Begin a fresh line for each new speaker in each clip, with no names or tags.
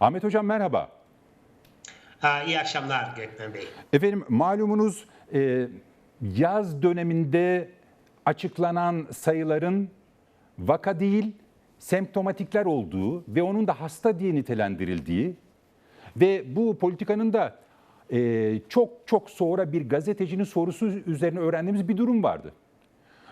Ahmet Hocam merhaba.
Ha, iyi akşamlar Gökmen Bey.
Efendim malumunuz e, yaz döneminde açıklanan sayıların vaka değil semptomatikler olduğu ve onun da hasta diye nitelendirildiği ve bu politikanın da e, çok çok sonra bir gazetecinin sorusu üzerine öğrendiğimiz bir durum vardı.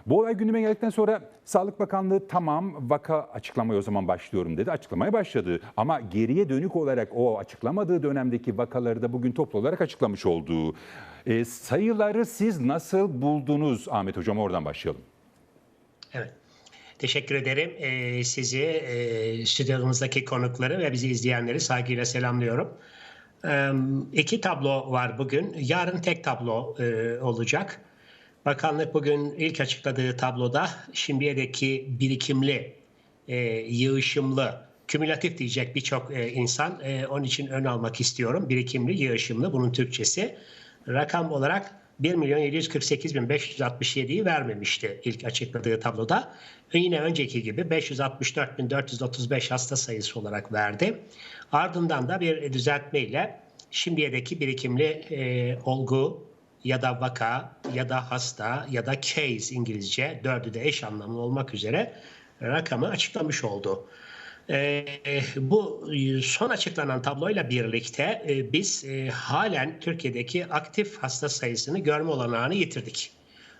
Bu olay gündeme geldikten sonra Sağlık Bakanlığı tamam vaka açıklamaya o zaman başlıyorum dedi. Açıklamaya başladı. Ama geriye dönük olarak o açıklamadığı dönemdeki vakaları da bugün toplu olarak açıklamış olduğu. E, sayıları siz nasıl buldunuz Ahmet Hocam oradan başlayalım.
Evet. Teşekkür ederim. Ee, sizi, e, stüdyomuzdaki konukları ve bizi izleyenleri saygıyla selamlıyorum. Ee, iki tablo var bugün. Yarın tek tablo e, olacak. Bakanlık bugün ilk açıkladığı tabloda şimdiyedeki birikimli, e, yığışımlı, kümülatif diyecek birçok e, insan. E, onun için ön almak istiyorum. Birikimli, yığışımlı bunun Türkçesi. Rakam olarak 1 milyon 748 bin 567'yi vermemişti ilk açıkladığı tabloda. Ve yine önceki gibi 564 bin 435 hasta sayısı olarak verdi. Ardından da bir düzeltmeyle şimdiyedeki birikimli e, olgu ya da vaka ya da hasta ya da case İngilizce dördü de eş anlamlı olmak üzere rakamı açıklamış oldu. E, bu son açıklanan tabloyla birlikte e, biz e, halen Türkiye'deki aktif hasta sayısını görme olanağını yitirdik.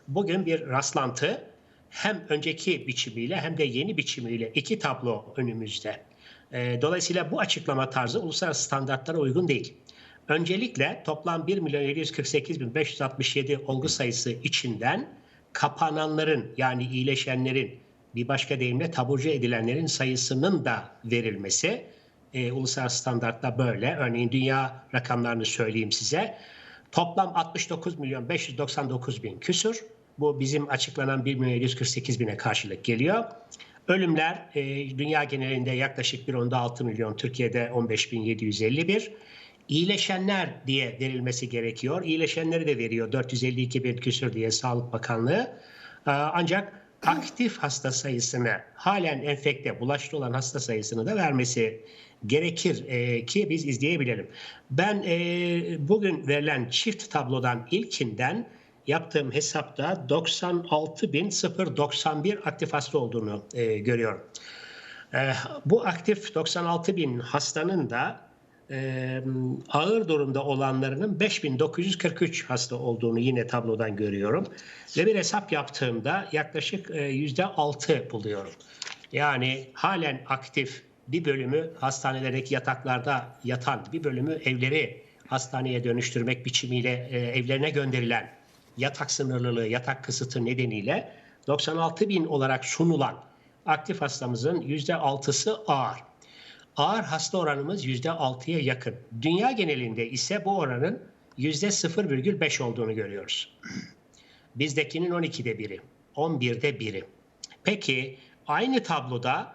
Bugün bir rastlantı hem önceki biçimiyle hem de yeni biçimiyle iki tablo önümüzde. E, dolayısıyla bu açıklama tarzı uluslararası standartlara uygun değil. Öncelikle toplam 1 milyon 748 bin 567 olgu sayısı içinden kapananların yani iyileşenlerin bir başka deyimle taburcu edilenlerin sayısının da verilmesi e, uluslararası standartta böyle. Örneğin dünya rakamlarını söyleyeyim size. Toplam 69 milyon 599 bin küsur. Bu bizim açıklanan 1 milyon 748 bine karşılık geliyor. Ölümler e, dünya genelinde yaklaşık 1.6 milyon, Türkiye'de 15 bin 751. İyileşenler diye verilmesi gerekiyor. İyileşenleri de veriyor 452 bin küsur diye Sağlık Bakanlığı. Ee, Ancak aktif hasta sayısını halen enfekte bulaşıcı olan hasta sayısını da vermesi gerekir e, ki biz izleyebilelim. Ben e, bugün verilen çift tablodan ilkinden yaptığım hesapta 96.091 aktif hasta olduğunu görüyorum. Bu aktif 96.000 hastanın da e, ağır durumda olanlarının 5943 hasta olduğunu yine tablodan görüyorum. Ve bir hesap yaptığımda yaklaşık yüzde 6 buluyorum. Yani halen aktif bir bölümü hastanelerdeki yataklarda yatan, bir bölümü evleri hastaneye dönüştürmek biçimiyle e, evlerine gönderilen yatak sınırlılığı, yatak kısıtı nedeniyle 96 bin olarak sunulan aktif hastamızın %6'sı ağır. Ağır hasta oranımız %6'ya yakın. Dünya genelinde ise bu oranın %0,5 olduğunu görüyoruz. Bizdekinin 12'de biri, 11'de biri. Peki aynı tabloda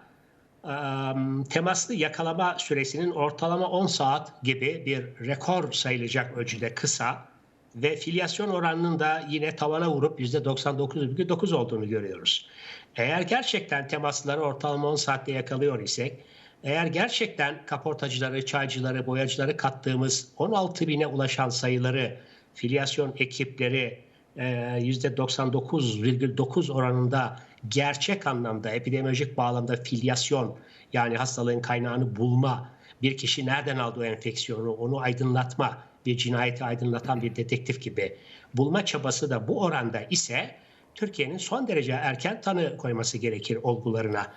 temaslı yakalama süresinin ortalama 10 saat gibi bir rekor sayılacak ölçüde kısa ve filyasyon oranının da yine tavana vurup %99,9 olduğunu görüyoruz. Eğer gerçekten temasları ortalama 10 saatte yakalıyor isek eğer gerçekten kaportacıları, çaycıları, boyacıları kattığımız 16 bine ulaşan sayıları, filyasyon ekipleri e, %99,9 oranında gerçek anlamda epidemiolojik bağlamda filyasyon yani hastalığın kaynağını bulma, bir kişi nereden aldı o enfeksiyonu onu aydınlatma, bir cinayeti aydınlatan bir dedektif gibi bulma çabası da bu oranda ise Türkiye'nin son derece erken tanı koyması gerekir olgularına.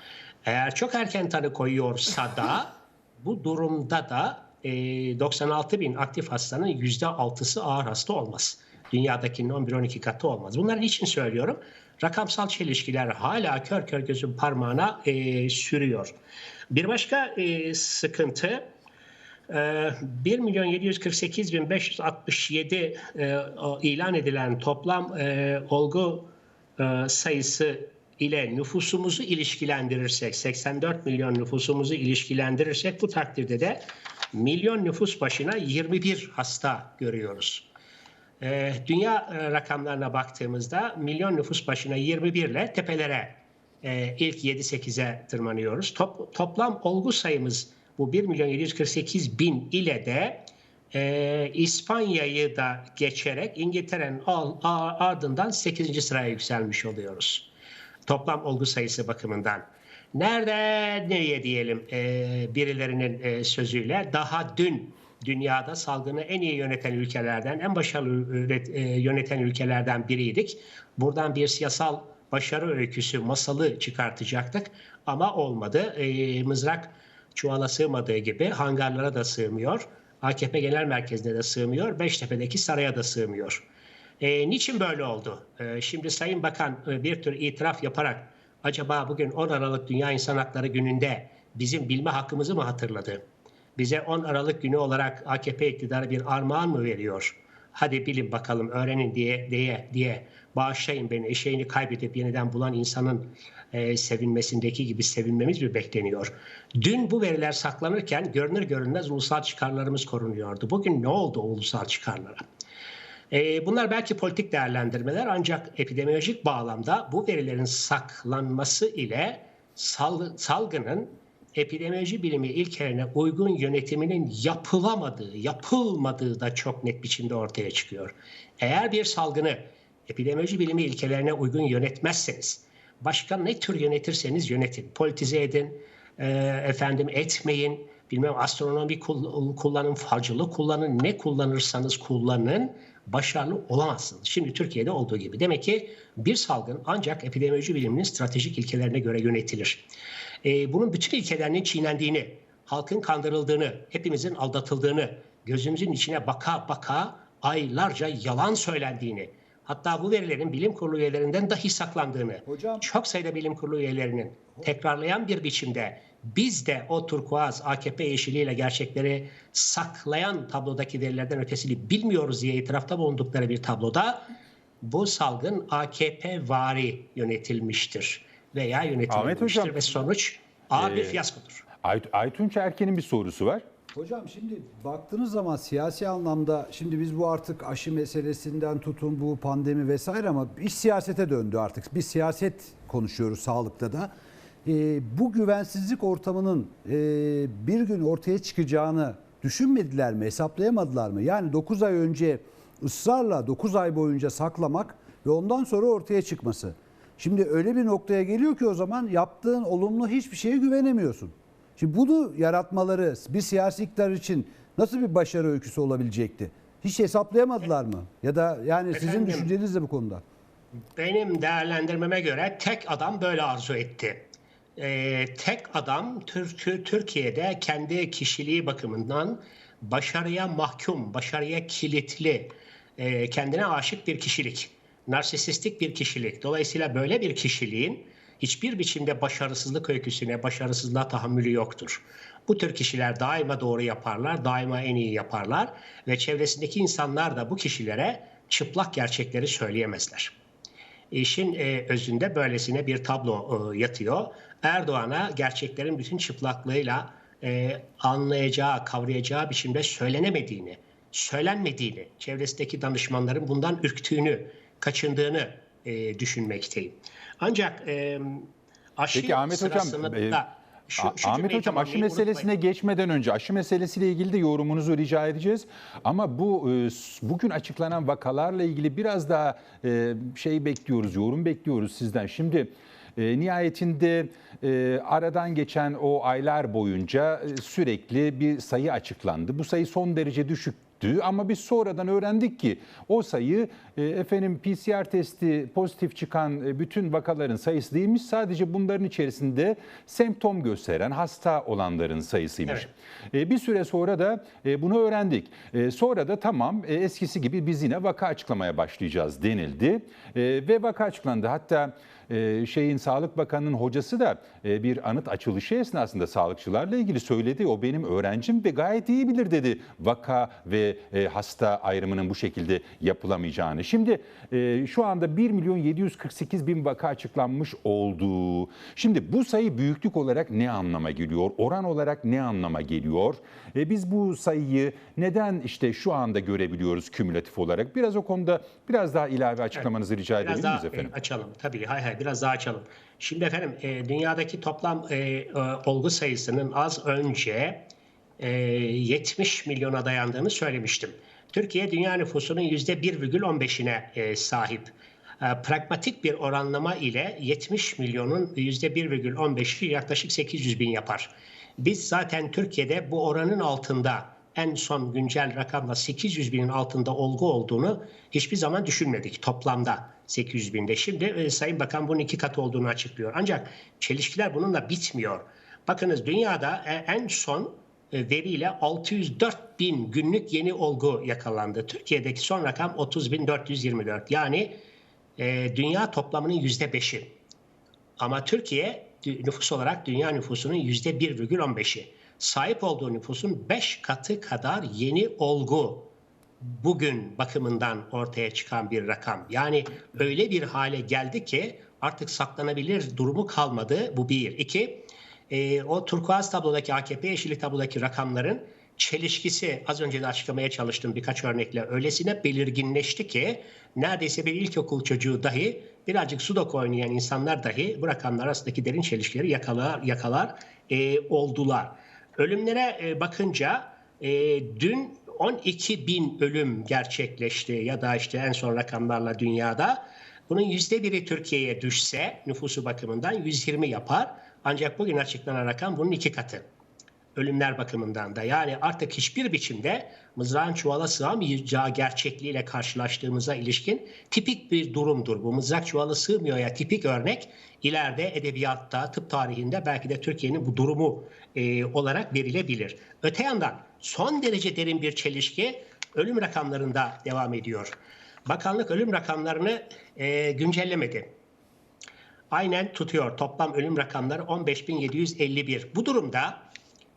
Eğer çok erken tanı koyuyorsa da bu durumda da e, 96 bin aktif hastanın %6'sı ağır hasta olmaz. Dünyadakinin 11-12 katı olmaz. Bunları niçin söylüyorum? Rakamsal çelişkiler hala kör kör gözün parmağına e, sürüyor. Bir başka e, sıkıntı 1 milyon 748 bin 567 e, ilan edilen toplam e, olgu e, sayısı ile nüfusumuzu ilişkilendirirsek 84 milyon nüfusumuzu ilişkilendirirsek bu takdirde de milyon nüfus başına 21 hasta görüyoruz. Ee, dünya e, rakamlarına baktığımızda milyon nüfus başına 21 ile tepelere e, ilk 7-8'e tırmanıyoruz. Top, toplam olgu sayımız Bu 1 milyon 748 bin ile de e, İspanya'yı da geçerek İngiltere'nin ardından 8. sıraya yükselmiş oluyoruz. Toplam olgu sayısı bakımından. Nerede nereye diyelim e, birilerinin e, sözüyle daha dün dünyada salgını en iyi yöneten ülkelerden, en başarılı üret- e, yöneten ülkelerden biriydik. Buradan bir siyasal başarı öyküsü, masalı çıkartacaktık ama olmadı. E, mızrak çuvala sığmadığı gibi hangarlara da sığmıyor. AKP Genel Merkezi'ne de sığmıyor. Beştepe'deki saraya da sığmıyor. E, niçin böyle oldu? E, şimdi Sayın Bakan e, bir tür itiraf yaparak acaba bugün 10 Aralık Dünya İnsan Hakları Günü'nde bizim bilme hakkımızı mı hatırladı? Bize 10 Aralık günü olarak AKP iktidarı bir armağan mı veriyor? Hadi bilin bakalım öğrenin diye diye diye bağışlayın beni eşeğini kaybedip yeniden bulan insanın e, sevinmesindeki gibi sevinmemiz mi bekleniyor? Dün bu veriler saklanırken görünür görünmez ulusal çıkarlarımız korunuyordu. Bugün ne oldu ulusal çıkarlara? E, bunlar belki politik değerlendirmeler ancak epidemiolojik bağlamda bu verilerin saklanması ile sal- salgının epidemioloji bilimi ilkelerine uygun yönetiminin yapılamadığı, yapılmadığı da çok net biçimde ortaya çıkıyor. Eğer bir salgını epidemioloji bilimi ilkelerine uygun yönetmezseniz, başka ne tür yönetirseniz yönetin, politize edin, e, efendim etmeyin, bilmem astronomi kull- kullanın, falcılık kullanın, ne kullanırsanız kullanın, başarılı olamazsınız. Şimdi Türkiye'de olduğu gibi. Demek ki bir salgın ancak epidemioloji biliminin stratejik ilkelerine göre yönetilir. Ee, bunun bütün ilkelerinin çiğnendiğini, halkın kandırıldığını, hepimizin aldatıldığını, gözümüzün içine baka baka aylarca yalan söylendiğini, hatta bu verilerin bilim kurulu üyelerinden dahi saklandığını,
Hocam-
çok sayıda bilim kurulu üyelerinin tekrarlayan bir biçimde biz de o turkuaz AKP yeşiliyle gerçekleri saklayan tablodaki verilerden ötesini bilmiyoruz diye itirafta bulundukları bir tabloda bu salgın AKP vari yönetilmiştir veya yönetilmemiştir
Hocam,
ve sonuç ağır bir
e,
fiyaskodur.
Ay, Aytunç Erken'in bir sorusu var.
Hocam şimdi baktığınız zaman siyasi anlamda şimdi biz bu artık aşı meselesinden tutun bu pandemi vesaire ama iş siyasete döndü artık. Biz siyaset konuşuyoruz sağlıkta da. Ee, bu güvensizlik ortamının e, bir gün ortaya çıkacağını düşünmediler mi, hesaplayamadılar mı? Yani 9 ay önce ısrarla 9 ay boyunca saklamak ve ondan sonra ortaya çıkması. Şimdi öyle bir noktaya geliyor ki o zaman yaptığın olumlu hiçbir şeye güvenemiyorsun. Şimdi bunu yaratmaları bir siyasi iktidar için nasıl bir başarı öyküsü olabilecekti? Hiç hesaplayamadılar mı? Ya da yani sizin
Efendim?
düşünceniz de bu konuda.
Benim değerlendirmeme göre tek adam böyle arzu etti. Ee, tek adam Türk, Türkiye'de kendi kişiliği bakımından başarıya mahkum, başarıya kilitli, e, kendine aşık bir kişilik, narsisistik bir kişilik. Dolayısıyla böyle bir kişiliğin hiçbir biçimde başarısızlık öyküsüne, başarısızlığa tahammülü yoktur. Bu tür kişiler daima doğru yaparlar, daima en iyi yaparlar ve çevresindeki insanlar da bu kişilere çıplak gerçekleri söyleyemezler. İşin e, özünde böylesine bir tablo e, yatıyor. Erdoğan'a gerçeklerin bütün çıplaklığıyla e, anlayacağı, kavrayacağı biçimde söylenemediğini, söylenmediğini, çevresindeki danışmanların bundan ürktüğünü, kaçındığını e, düşünmekteyim. Ancak e, aşı
Peki Ahmet Hocam,
sırasında
e,
şu, şu
Ahmet Hocam aşı meselesine
unutmayın.
geçmeden önce aşı meselesiyle ilgili de yorumunuzu rica edeceğiz. Ama bu e, bugün açıklanan vakalarla ilgili biraz daha e, şey bekliyoruz, yorum bekliyoruz sizden. Şimdi e, nihayetinde e, aradan geçen o aylar boyunca e, sürekli bir sayı açıklandı. Bu sayı son derece düşük ama biz sonradan öğrendik ki o sayı e, efendim PCR testi pozitif çıkan e, bütün vakaların sayısı değilmiş. Sadece bunların içerisinde semptom gösteren hasta olanların sayısıymış. E, Bir süre sonra da bunu öğrendik. Sonra da tamam eskisi gibi biz yine vaka açıklamaya başlayacağız denildi. Ve vaka açıklandı. Hatta şeyin Sağlık Bakanı'nın hocası da e, bir anıt açılışı esnasında sağlıkçılarla ilgili söyledi. O benim öğrencim ve gayet iyi bilir dedi vaka ve e, hasta ayrımının bu şekilde yapılamayacağını. Şimdi e, şu anda 1 milyon 748 bin vaka açıklanmış oldu. Şimdi bu sayı büyüklük olarak ne anlama geliyor? Oran olarak ne anlama geliyor? E, biz bu sayıyı neden işte şu anda görebiliyoruz kümülatif olarak? Biraz o konuda biraz daha ilave açıklamanızı rica
Biraz
edebilir miyiz efendim?
açalım. Tabii hay hay. Biraz daha açalım. Şimdi efendim e, dünyadaki toplam e, e, olgu sayısının az önce e, 70 milyona dayandığını söylemiştim. Türkiye dünya nüfusunun %1,15'ine e, sahip. E, pragmatik bir oranlama ile 70 milyonun %1,15'i yaklaşık 800 bin yapar. Biz zaten Türkiye'de bu oranın altında en son güncel rakamla 800 binin altında olgu olduğunu hiçbir zaman düşünmedik toplamda 800 binde. Şimdi e, Sayın Bakan bunun iki katı olduğunu açıklıyor. Ancak çelişkiler bununla bitmiyor. Bakınız dünyada e, en son e, veriyle 604 bin günlük yeni olgu yakalandı. Türkiye'deki son rakam 30 bin 424. Yani dünya toplamının yüzde beşi. Ama Türkiye nüfus olarak dünya nüfusunun yüzde 1,15'i. Sahip olduğu nüfusun 5 katı kadar yeni olgu bugün bakımından ortaya çıkan bir rakam. Yani öyle bir hale geldi ki artık saklanabilir durumu kalmadı. Bu bir. İki, e, o turkuaz tablodaki AKP yeşili tablodaki rakamların çelişkisi az önce de açıklamaya çalıştım birkaç örnekle öylesine belirginleşti ki neredeyse bir ilkokul çocuğu dahi birazcık sudoku oynayan insanlar dahi bu rakamlar arasındaki derin çelişkileri yakalar, yakalar e, oldular. Ölümlere e, bakınca e, dün 12 bin ölüm gerçekleşti ya da işte en son rakamlarla dünyada. Bunun yüzde biri Türkiye'ye düşse nüfusu bakımından 120 yapar. Ancak bugün açıklanan rakam bunun iki katı. Ölümler bakımından da yani artık hiçbir biçimde mızrağın çuvala sığamayacağı gerçekliğiyle karşılaştığımıza ilişkin tipik bir durumdur. Bu mızrak çuvala sığmıyor ya tipik örnek ileride edebiyatta, tıp tarihinde belki de Türkiye'nin bu durumu e, olarak verilebilir. Öte yandan son derece derin bir çelişki ölüm rakamlarında devam ediyor. Bakanlık ölüm rakamlarını e, güncellemedi. Aynen tutuyor. Toplam ölüm rakamları 15.751. Bu durumda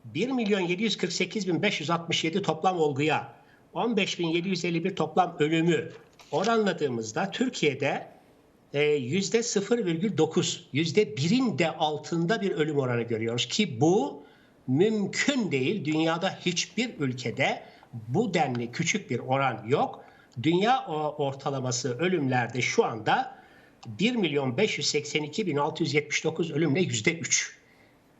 1 milyon 748 bin 567 toplam olguya 15.751 toplam ölümü oranladığımızda Türkiye'de e, yüzde 0,9 yüzde birin de altında bir ölüm oranı görüyoruz ki bu mümkün değil. Dünyada hiçbir ülkede bu denli küçük bir oran yok. Dünya ortalaması ölümlerde şu anda 1 milyon 582 bin 679 ölümle yüzde 3.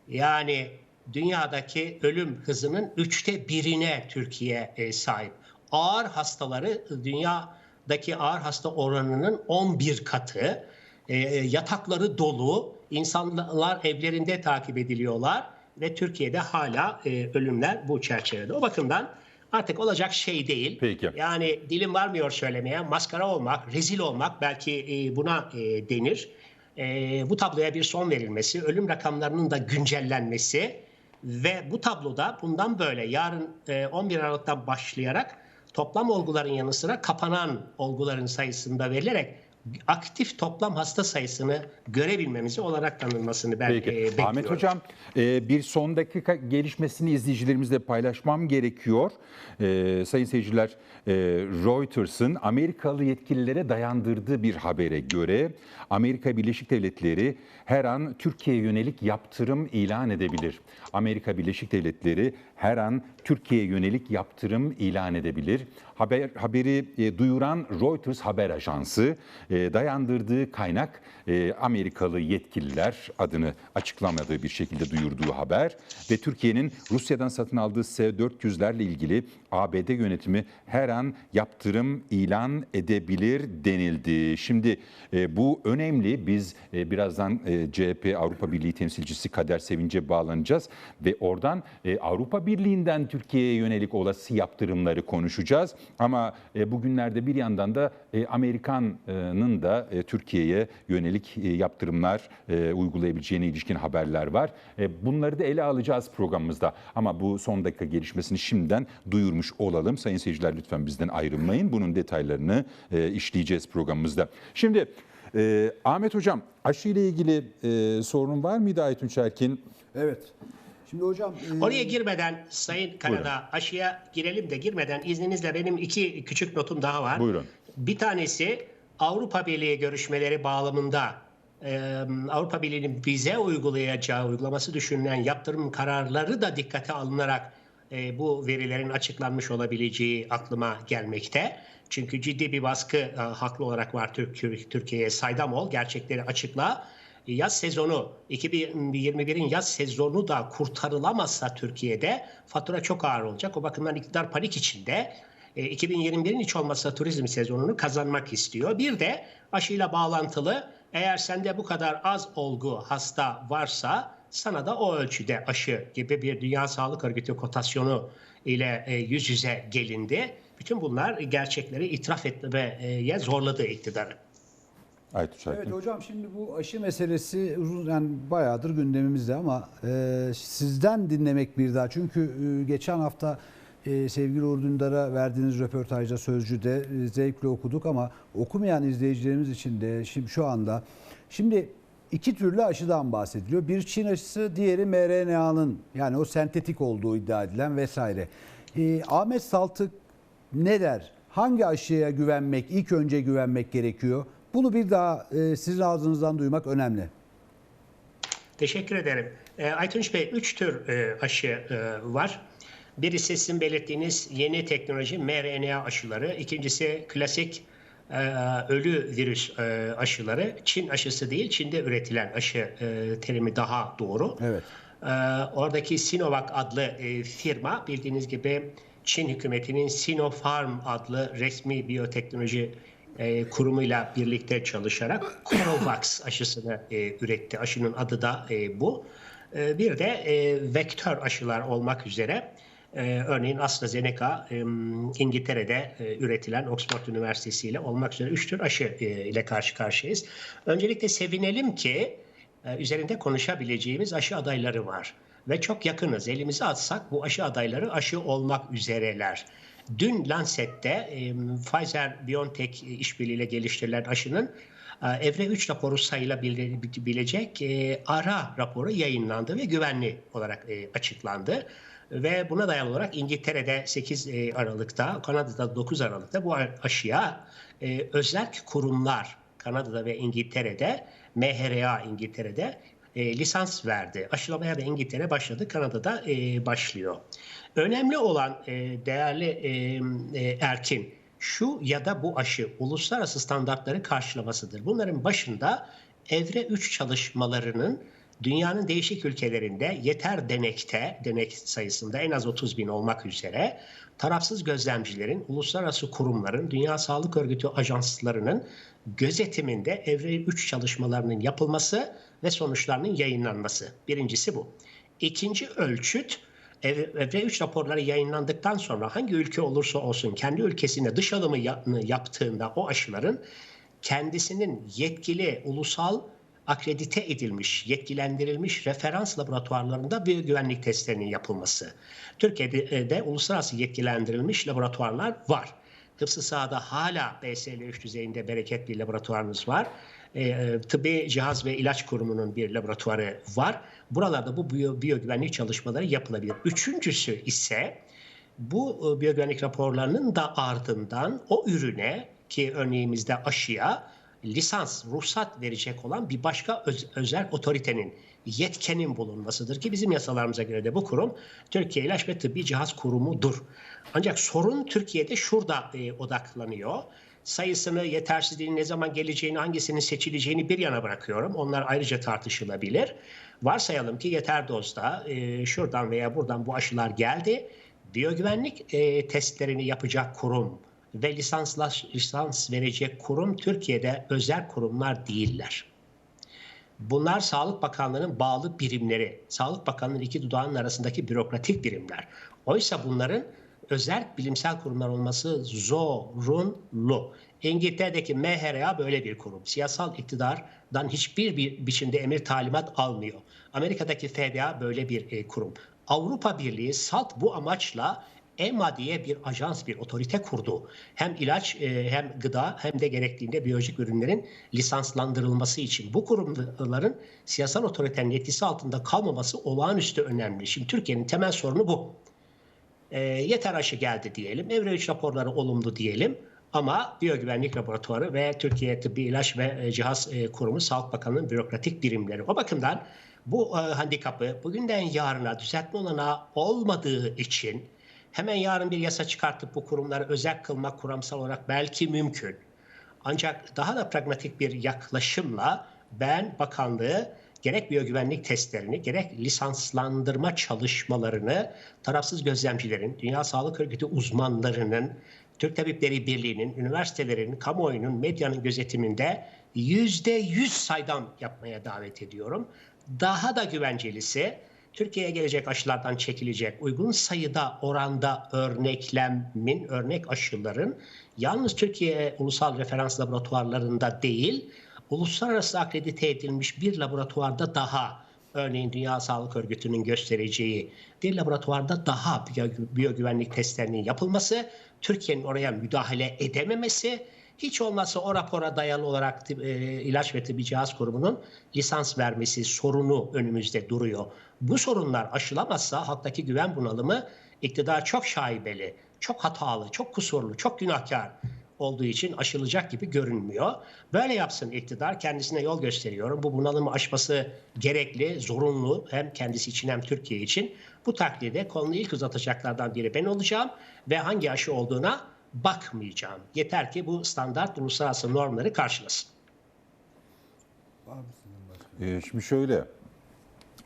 Yani dünyadaki ölüm hızının üçte birine Türkiye e, sahip. Ağır hastaları dünyadaki ağır hasta oranının 11 katı. E, yatakları dolu. İnsanlar evlerinde takip ediliyorlar ve Türkiye'de hala e, ölümler bu çerçevede. O bakımdan artık olacak şey değil.
Peki.
Yani dilim varmıyor söylemeye. Maskara olmak, rezil olmak belki e, buna e, denir. E, bu tabloya bir son verilmesi, ölüm rakamlarının da güncellenmesi ve bu tabloda bundan böyle yarın e, 11 Aralık'tan başlayarak toplam olguların yanı sıra kapanan olguların sayısında verilerek aktif toplam hasta sayısını görebilmemizi olarak tanınmasını ben
Peki.
e, bekliyorum.
Ahmet Hocam e, bir son dakika gelişmesini izleyicilerimizle paylaşmam gerekiyor. E, sayın seyirciler e, Reuters'ın Amerikalı yetkililere dayandırdığı bir habere göre Amerika Birleşik Devletleri her an Türkiye'ye yönelik yaptırım ilan edebilir. Amerika Birleşik Devletleri her an Türkiye'ye yönelik yaptırım ilan edebilir. Haber haberi e, duyuran Reuters haber ajansı e, dayandırdığı kaynak e, Amerikalı yetkililer adını açıklamadığı bir şekilde duyurduğu haber ve Türkiye'nin Rusya'dan satın aldığı S-400'lerle ilgili ABD yönetimi her an yaptırım ilan edebilir denildi. Şimdi e, bu önemli. Biz e, birazdan e, CHP Avrupa Birliği temsilcisi Kader Sevinç'e bağlanacağız ve oradan e, Avrupa Birliği'nden Türkiye'ye yönelik olası yaptırımları konuşacağız. Ama e, bugünlerde bir yandan da e, Amerikan'ın da e, Türkiye'ye yönelik yaptırımlar uygulayabileceğine ilişkin haberler var. Bunları da ele alacağız programımızda. Ama bu son dakika gelişmesini şimdiden duyurmuş olalım. Sayın seyirciler lütfen bizden ayrılmayın. Bunun detaylarını işleyeceğiz programımızda. Şimdi Ahmet Hocam aşı ile ilgili sorun var mıydı Aytunç Erkin?
Evet. Şimdi hocam e,
Oraya girmeden Sayın Kanada aşıya girelim de girmeden izninizle benim iki küçük notum daha var.
Buyurun.
Bir tanesi Avrupa Birliği görüşmeleri bağlamında e, Avrupa Birliği'nin bize uygulayacağı, uygulaması düşünülen yaptırım kararları da dikkate alınarak e, bu verilerin açıklanmış olabileceği aklıma gelmekte. Çünkü ciddi bir baskı e, haklı olarak var Türk- Türkiye'ye. Saydam ol, gerçekleri açıkla. Yaz sezonu, 2021'in yaz sezonu da kurtarılamazsa Türkiye'de fatura çok ağır olacak. O bakımdan iktidar panik içinde. E, 2021'in hiç olmazsa turizm sezonunu kazanmak istiyor. Bir de aşıyla bağlantılı eğer sende bu kadar az olgu hasta varsa sana da o ölçüde aşı gibi bir Dünya Sağlık Örgütü kotasyonu ile e, yüz yüze gelindi. Bütün bunlar gerçekleri itiraf etmeye zorladı iktidarı.
Aytuş Aydın.
Evet hocam şimdi bu aşı meselesi uzun yani bayağıdır gündemimizde ama e, sizden dinlemek bir daha. Çünkü e, geçen hafta e, sevgili Uğur Dündar'a verdiğiniz röportajda Sözcü'de e, zevkle okuduk ama okumayan izleyicilerimiz için de şimdi şu anda şimdi iki türlü aşıdan bahsediliyor. Bir Çin aşısı, diğeri mRNA'nın yani o sentetik olduğu iddia edilen vesaire. E, Ahmet Saltık ne der? Hangi aşıya güvenmek, ilk önce güvenmek gerekiyor? Bunu bir daha e, sizin ağzınızdan duymak önemli.
Teşekkür ederim. E, Aytunç Bey, üç tür e, aşı e, var. Birisi sizin belirttiğiniz yeni teknoloji mRNA aşıları. İkincisi klasik e, ölü virüs e, aşıları. Çin aşısı değil, Çin'de üretilen aşı e, terimi daha doğru.
Evet.
Ee, oradaki Sinovac adlı e, firma bildiğiniz gibi Çin hükümetinin Sinopharm adlı resmi biyoteknoloji e, kurumuyla birlikte çalışarak Coronavax aşısını e, üretti. Aşının adı da e, bu. Bir de vektör aşılar olmak üzere örneğin AstraZeneca e, İngiltere'de üretilen Oxford Üniversitesi ile olmak üzere üç tür aşı ile karşı karşıyayız. Öncelikle sevinelim ki üzerinde konuşabileceğimiz aşı adayları var. Ve çok yakınız. Elimizi atsak bu aşı adayları aşı olmak üzereler. Dün Lancet'te e, Pfizer-BioNTech işbirliğiyle geliştirilen aşının evre 3 raporu sayılabilecek e, ara raporu yayınlandı ve güvenli olarak e, açıklandı. Ve buna dayalı olarak İngiltere'de 8 e, Aralık'ta, Kanada'da 9 Aralık'ta bu aşıya e, özel kurumlar Kanada'da ve İngiltere'de MHRA İngiltere'de e, lisans verdi. Aşılamaya da İngiltere başladı, Kanada'da e, başlıyor. Önemli olan e, değerli e, e, Erkin, şu ya da bu aşı uluslararası standartları karşılamasıdır. Bunların başında evre 3 çalışmalarının dünyanın değişik ülkelerinde yeter denekte, denek sayısında en az 30 bin olmak üzere tarafsız gözlemcilerin, uluslararası kurumların, Dünya Sağlık Örgütü ajanslarının gözetiminde evre 3 çalışmalarının yapılması ve sonuçlarının yayınlanması. Birincisi bu. İkinci ölçüt Evre 3 raporları yayınlandıktan sonra hangi ülke olursa olsun kendi ülkesine dış alımı yaptığında o aşıların kendisinin yetkili ulusal akredite edilmiş, yetkilendirilmiş referans laboratuvarlarında bir güvenlik testlerinin yapılması. Türkiye'de de uluslararası yetkilendirilmiş laboratuvarlar var. Hıfzı sahada hala BSL-3 düzeyinde bereket bir laboratuvarımız var. E, Tıbbi Cihaz ve İlaç Kurumu'nun bir laboratuvarı var. Buralarda bu biyo, biyogüvenlik çalışmaları yapılabilir. Üçüncüsü ise bu biyogüvenlik raporlarının da ardından o ürüne ki örneğimizde aşıya lisans, ruhsat verecek olan bir başka öz, özel otoritenin, yetkenin bulunmasıdır ki bizim yasalarımıza göre de bu kurum Türkiye İlaç ve Tıbbi Cihaz Kurumu'dur. Ancak sorun Türkiye'de şurada e, odaklanıyor. Sayısını, yetersizliğinin ne zaman geleceğini, hangisinin seçileceğini bir yana bırakıyorum. Onlar ayrıca tartışılabilir. Varsayalım ki yeter dozda e, şuradan veya buradan bu aşılar geldi. Biyogüvenlik e, testlerini yapacak kurum ve lisansla, lisans verecek kurum Türkiye'de özel kurumlar değiller. Bunlar Sağlık Bakanlığı'nın bağlı birimleri. Sağlık Bakanlığı'nın iki dudağının arasındaki bürokratik birimler. Oysa bunların özel bilimsel kurumlar olması zorunlu. İngiltere'deki MHRA böyle bir kurum. Siyasal iktidardan hiçbir bir biçimde emir talimat almıyor. Amerika'daki FDA böyle bir e, kurum. Avrupa Birliği SALT bu amaçla EMA diye bir ajans, bir otorite kurdu. Hem ilaç e, hem gıda hem de gerektiğinde biyolojik ürünlerin lisanslandırılması için. Bu kurumların siyasal otoritenin yetkisi altında kalmaması olağanüstü önemli. Şimdi Türkiye'nin temel sorunu bu. E, yeter aşı geldi diyelim. Evre 3 raporları olumlu diyelim. Ama Biyogüvenlik Laboratuvarı ve Türkiye Tıbbi İlaç ve Cihaz Kurumu Sağlık Bakanlığı'nın bürokratik birimleri. O bakımdan Bu e, handikapı bugünden yarına düzeltme olanağı olmadığı için hemen yarın bir yasa çıkartıp bu kurumları özel kılmak kuramsal olarak belki mümkün. Ancak daha da pragmatik bir yaklaşımla ben bakanlığı gerek biyogüvenlik testlerini gerek lisanslandırma çalışmalarını tarafsız gözlemcilerin, Dünya Sağlık Örgütü uzmanlarının, Türk Tabipleri Birliği'nin, üniversitelerin, kamuoyunun, medyanın gözetiminde yüzde yüz saydam yapmaya davet ediyorum. Daha da güvencelisi Türkiye'ye gelecek aşılardan çekilecek uygun sayıda oranda örneklemin, örnek aşıların yalnız Türkiye ulusal referans laboratuvarlarında değil, uluslararası akredite edilmiş bir laboratuvarda daha örneğin Dünya Sağlık Örgütü'nün göstereceği bir laboratuvarda daha biyo- biyogüvenlik testlerinin yapılması, Türkiye'nin oraya müdahale edememesi, hiç olmazsa o rapora dayalı olarak e, ilaç ve tıbbi cihaz kurumunun lisans vermesi sorunu önümüzde duruyor. Bu sorunlar aşılamazsa halktaki güven bunalımı iktidar çok şaibeli, çok hatalı, çok kusurlu, çok günahkar olduğu için aşılacak gibi görünmüyor. Böyle yapsın iktidar kendisine yol gösteriyorum. Bu bunalımı aşması gerekli, zorunlu hem kendisi için hem Türkiye için. Bu takdirde konuyu ilk uzatacaklardan biri ben olacağım ve hangi aşı olduğuna bakmayacağım. Yeter ki bu standart uluslararası normları karşılasın.
Ee, şimdi şöyle,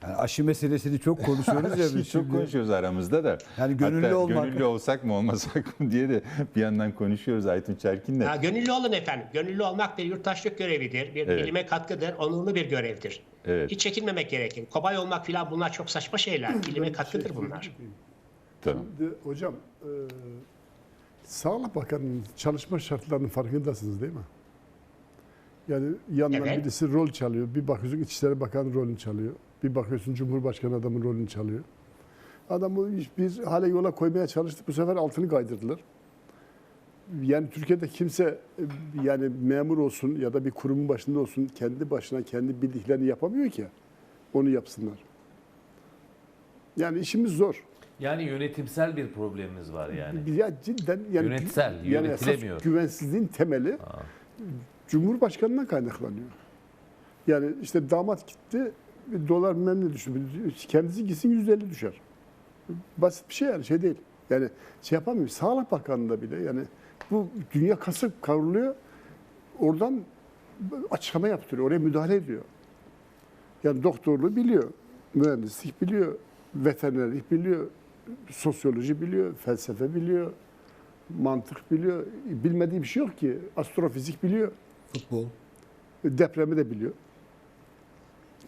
Yani aşı meselesini çok konuşuyoruz ya biz
çok
şimdi.
konuşuyoruz aramızda da.
Yani gönüllü
Hatta
olmak.
Gönüllü olsak mı olmasak mı diye de bir yandan konuşuyoruz Aytun Çerkin'le.
Ha, gönüllü olun efendim. Gönüllü olmak bir yurttaşlık görevidir. Bir
Evet.
bilime katkıdır. Onurlu bir görevdir.
Evet.
Hiç çekinmemek gerekir. Kobay olmak filan bunlar çok saçma şeyler. Bilime katkıdır bunlar.
Tamam.
Şimdi hocam, e, Sağlık Bakanı'nın çalışma şartlarının farkındasınız değil mi? Yani yandan
Evet.
birisi rol çalıyor. Bir bakıyorsun İçişleri Bakanı rolünü çalıyor. Bir bakıyorsun Cumhurbaşkanı adamın rolünü çalıyor. Adamı bir hale yola koymaya çalıştı. Bu sefer altını kaydırdılar. Yani Türkiye'de kimse e, yani memur olsun ya da bir kurumun başında olsun kendi başına kendi bildiklerini yapamıyor ki. Onu yapsınlar. Yani işimiz zor.
Yani yönetimsel bir problemimiz var yani.
Ya cidden yani
Yönetsel,
yani esas
yönetilemiyor.
güvensizliğin temeli Cumhurbaşkanından kaynaklanıyor. Yani işte damat gitti, dolar bilmem ne düştü. Kendisi gitsin yüzde elli düşer. Basit bir şey yani şey değil. Yani şey yapamıyor. Sağlık Bakanı'nda bile yani bu dünya kasıp kavruluyor. Oradan açıklama yaptırıyor. Oraya müdahale ediyor. Yani doktorluğu biliyor. Mühendislik biliyor. Veterinerlik biliyor. Sosyoloji biliyor. Felsefe biliyor. Mantık biliyor. Bilmediği bir şey yok ki. Astrofizik biliyor.
Futbol.
Depremi de biliyor.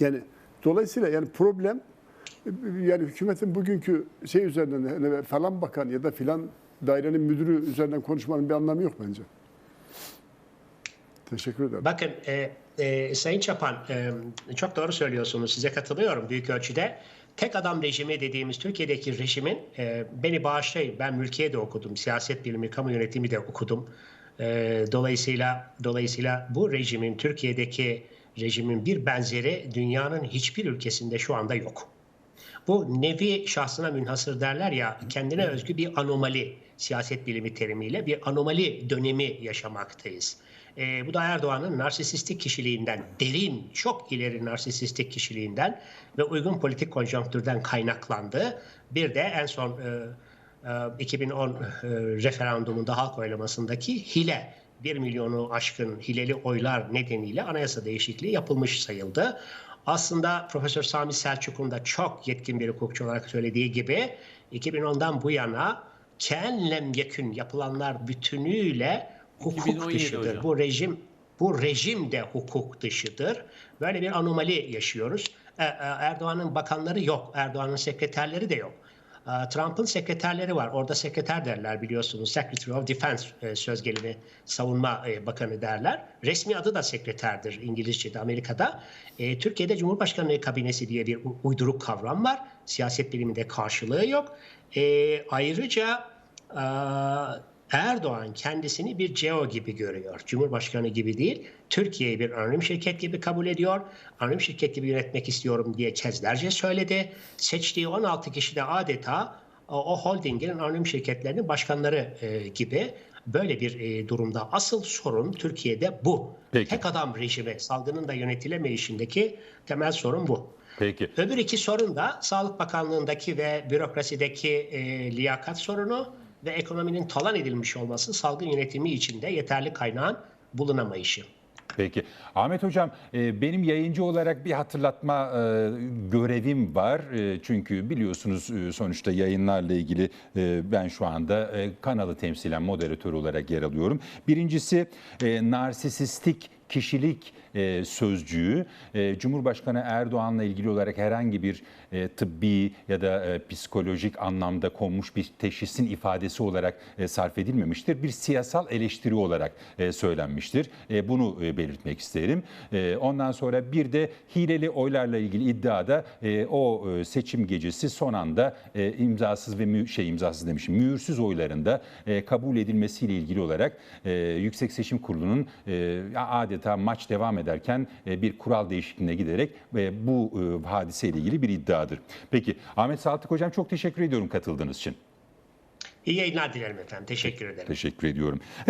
Yani dolayısıyla yani problem yani hükümetin bugünkü şey üzerinden hani falan bakan ya da filan dairenin müdürü üzerinden konuşmanın bir anlamı yok bence. Teşekkür ederim.
Bakın e, e, Sayın Çapan e, çok doğru söylüyorsunuz. Size katılıyorum büyük ölçüde. Tek adam rejimi dediğimiz Türkiye'deki rejimin e, beni bağışlayın. Ben mülkiye de okudum. Siyaset bilimi, kamu yönetimi de okudum. E, dolayısıyla dolayısıyla bu rejimin Türkiye'deki rejimin bir benzeri dünyanın hiçbir ülkesinde şu anda yok. Bu nevi şahsına münhasır derler ya kendine özgü bir anomali siyaset bilimi terimiyle bir anomali dönemi yaşamaktayız. Ee, bu da Erdoğan'ın narsisistik kişiliğinden, derin, çok ileri narsisistik kişiliğinden ve uygun politik konjonktürden kaynaklandı. Bir de en son e, e, 2010 e, referandumunda halk oylamasındaki hile 1 milyonu aşkın hileli oylar nedeniyle anayasa değişikliği yapılmış sayıldı. Aslında Profesör Sami Selçuk'un da çok yetkin bir hukukçu olarak söylediği gibi 2010'dan bu yana kenlem yekün yapılanlar bütünüyle hukuk
2017
dışıdır.
hocam.
Bu rejim bu rejim de hukuk dışıdır. Böyle bir anomali yaşıyoruz. E, e, Erdoğan'ın bakanları yok. Erdoğan'ın sekreterleri de yok. E, Trump'ın sekreterleri var. Orada sekreter derler biliyorsunuz. Secretary of Defense e, söz gelimi savunma e, bakanı derler. Resmi adı da sekreterdir İngilizce'de Amerika'da. E, Türkiye'de Cumhurbaşkanlığı kabinesi diye bir uyduruk kavram var. Siyaset biliminde karşılığı yok. Ayrıca Erdoğan kendisini bir CEO gibi görüyor. Cumhurbaşkanı gibi değil. Türkiye'yi bir anonim şirket gibi kabul ediyor. Anonim şirket gibi yönetmek istiyorum diye kezlerce söyledi. Seçtiği 16 kişi de adeta o o holdingin anonim şirketlerinin başkanları e, gibi böyle bir e, durumda. Asıl sorun Türkiye'de bu.
Peki.
Tek adam rejimi, salgının da yönetilemeyişindeki temel sorun bu.
Peki.
Öbür iki sorun da Sağlık Bakanlığı'ndaki ve bürokrasideki e, liyakat sorunu ve ekonominin talan edilmiş olması salgın yönetimi içinde yeterli kaynağın bulunamayışı.
Peki. Ahmet Hocam e, benim yayıncı olarak bir hatırlatma e, görevim var. E, Çünkü biliyorsunuz sonuçta yayınlarla ilgili ben şu anda kanalı temsilen moderatör olarak yer alıyorum. Birincisi narsisistik kişilik e, sözcüğü e, Cumhurbaşkanı Erdoğan'la ilgili olarak herhangi bir e, tıbbi ya da e, psikolojik anlamda konmuş bir teşhisin ifadesi olarak e, sarf edilmemiştir. Bir siyasal eleştiri olarak e, söylenmiştir. E, bunu e, belirtmek isterim. E, ondan sonra bir de hileli oylarla ilgili iddiada e, o e, seçim gecesi son anda e, imzasız ve mü, şey imzasız demişim mühürsüz oylarında e, kabul edilmesiyle ilgili olarak e, Yüksek Seçim Kurulu'nun e, adeta maç devam ederken e, bir kural değişikliğine giderek e, bu e, hadiseyle ilgili bir iddiadır. Peki Ahmet Saltık Hocam çok teşekkür ediyorum katıldığınız için.
İyi yayınlar dilerim efendim. Teşekkür ederim.
Teşekkür ediyorum.